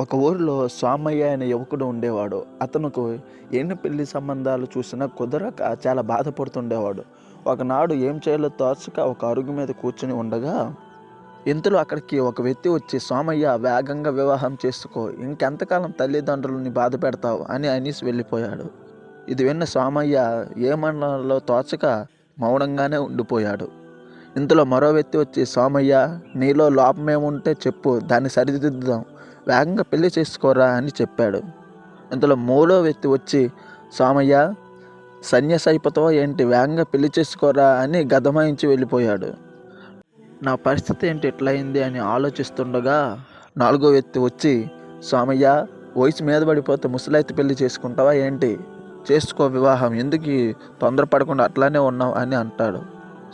ఒక ఊరిలో స్వామయ్య అనే యువకుడు ఉండేవాడు. అతనుకు ఎన్ని పెళ్ళి సంబంధాలు చూసినా కుదరక చాలా బాధపడుతుండేవాడు. ఒకనాడు ఏం చేయాలో తోచక ఒక అరుగు మీద కూర్చుని ఉండగా ఇంతలో అక్కడికి ఒక వ్యక్తి వచ్చి సోమయ్య వేగంగా వివాహం చేసుకో. ఇంకెంతకాలం తల్లిదండ్రులని బాధ పెడతావు? అని అనేసి వెళ్ళిపోయాడు. ఇది విన్న సోమయ్య ఏమన్నాలో తోచక మౌనంగానే ఉండిపోయాడు. ఇంతలో మరో వ్యక్తి వచ్చి సోమయ్య నీలో లోపమేముంటే చెప్పు. దాన్ని సరిదిద్దుదాం. వేగంగా పెళ్ళి చేసుకోరా అని చెప్పాడు. ఇంతలో మూడో వ్యక్తి వచ్చి సామయ్య సన్యాసి ఏంటి? వేగంగా పెళ్ళి చేసుకోరా? అని గదమాయించి వెళ్ళిపోయాడు. నా పరిస్థితి ఏంటి ఎట్లయింది అని ఆలోచిస్తుండగా నాలుగో వ్యక్తి వచ్చి స్వామయ్య వయసు మీద పడిపోతే ముసలైతే పెళ్ళి చేసుకుంటావా ఏంటి? చేసుకో వివాహం. ఎందుకు తొందరపడకుండా అట్లానే ఉన్నావు? అని అంటాడు.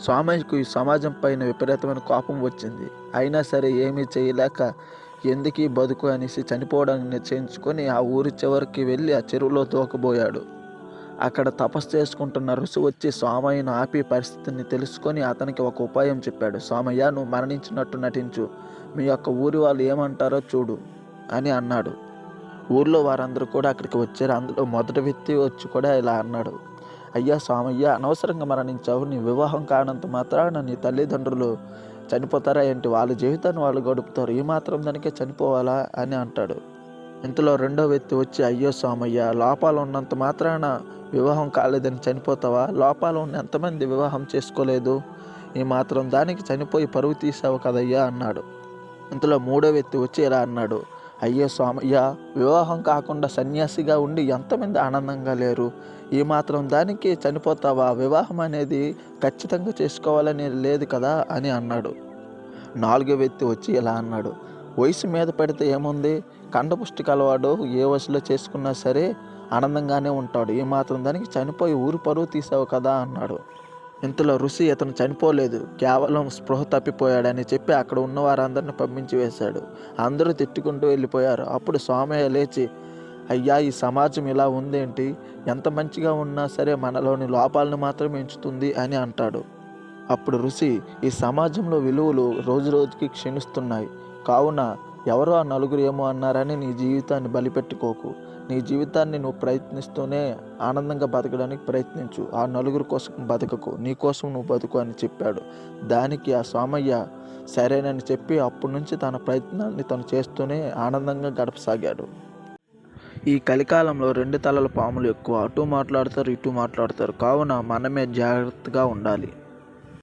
స్వామయ్యకు ఈ సమాజం పైన విపరీతమైన కోపం వచ్చింది. అయినా సరే ఏమీ చేయలేక ఎందుకు ఈ బతుకు అనేసి చనిపోవడానికి నిశ్చయించుకొని ఆ ఊరి చివరికి వెళ్ళి ఆ చెరువులో తోకబోయాడు. అక్కడ తపస్సు చేసుకుంటున్న ఋషి వచ్చి స్వామయ్యను ఆపి పరిస్థితిని తెలుసుకొని అతనికి ఒక ఉపాయం చెప్పాడు. స్వామయ్య నువ్వు మరణించినట్టు నటించు. మీ యొక్క ఊరి వాళ్ళు ఏమంటారో చూడు అని అన్నాడు. ఊర్లో వారందరూ కూడా అక్కడికి వచ్చారు. అందులో మొదటి వ్యక్తి వచ్చి కూడా ఇలా అన్నాడు. అయ్యా స్వామయ్య అనవసరంగా మరణించావు. నీ వివాహం కానంత మాత్రాన నీ తల్లిదండ్రులు చనిపోతారా ఏంటి? వాళ్ళ జీవితాన్ని వాళ్ళు గడుపుతారు. ఈ మాత్రం దానికే చనిపోవాలా అని అంటాడు. ఇంతలో రెండో వ్యక్తి వచ్చి అయ్యో స్వామయ్య లోపాలు ఉన్నంత మాత్రాన వివాహం కాలేదని చనిపోతావా? లోపాలు ఉన్న ఎంతమంది వివాహం చేసుకోలేదు? ఈ మాత్రం దానికి చనిపోయి పరువు తీసావు కదయ్యా అన్నాడు. ఇంతలో మూడో వ్యక్తి వచ్చి ఇలా అన్నాడు. అయ్యో స్వామయ్య వివాహం కాకుండా సన్యాసిగా ఉండి ఎంతమంది ఆనందంగా లేరు? ఈ మాత్రం దానికి చనిపోతావా? వివాహం అనేది ఖచ్చితంగా చేసుకోవాలని లేదు కదా? అని అన్నాడు. నాలుగో వ్యక్తి వచ్చి ఇలా అన్నాడు. వయసు మీద పడితే ఏముంది? కండపుష్టి కలవాడు ఏ వయసులో చేసుకున్నా సరే ఆనందంగానే ఉంటాడు. ఈ మాత్రం దానికి చనిపోయి ఊరు పరువు తీసావు కదా? అన్నాడు. ఇంతలో ఋషి అతను చనిపోలేదు కేవలం స్పృహ తప్పిపోయాడని చెప్పి అక్కడ ఉన్న వారందరిని పంపించి వేశాడు. అందరూ తిట్టుకుంటూ వెళ్ళిపోయారు. అప్పుడు స్వామయ్య లేచి అయ్యా ఈ సమాజం ఇలా ఉందేంటి? ఎంత మంచిగా ఉన్నా సరే మనలోని లోపాలను మాత్రమే ఎంచుతుంది అని అంటాడు. అప్పుడు ఋషి ఈ సమాజంలో విలువలు రోజు రోజుకి క్షీణిస్తున్నాయి. కావున ఎవరో ఆ నలుగురు ఏమో అన్నారని నీ జీవితాన్ని బలిపెట్టుకోకు. నీ జీవితాన్ని నువ్వు ప్రయత్నిస్తూనే ఆనందంగా బతకడానికి ప్రయత్నించు. ఆ నలుగురు కోసం బతకకు. నీ కోసం నువ్వు బతుకు అని చెప్పాడు. దానికి ఆ స్వామయ్య సరేనని చెప్పి అప్పటి నుంచి తన ప్రయత్నాన్ని తను చేస్తూనే ఆనందంగా గడపసాగాడు. ఈ కలికాలంలో రెండు తలల పాములు ఎక్కువ. అటు మాట్లాడతారు ఇటు మాట్లాడతారు. కావున మనమే జాగ్రత్తగా ఉండాలి.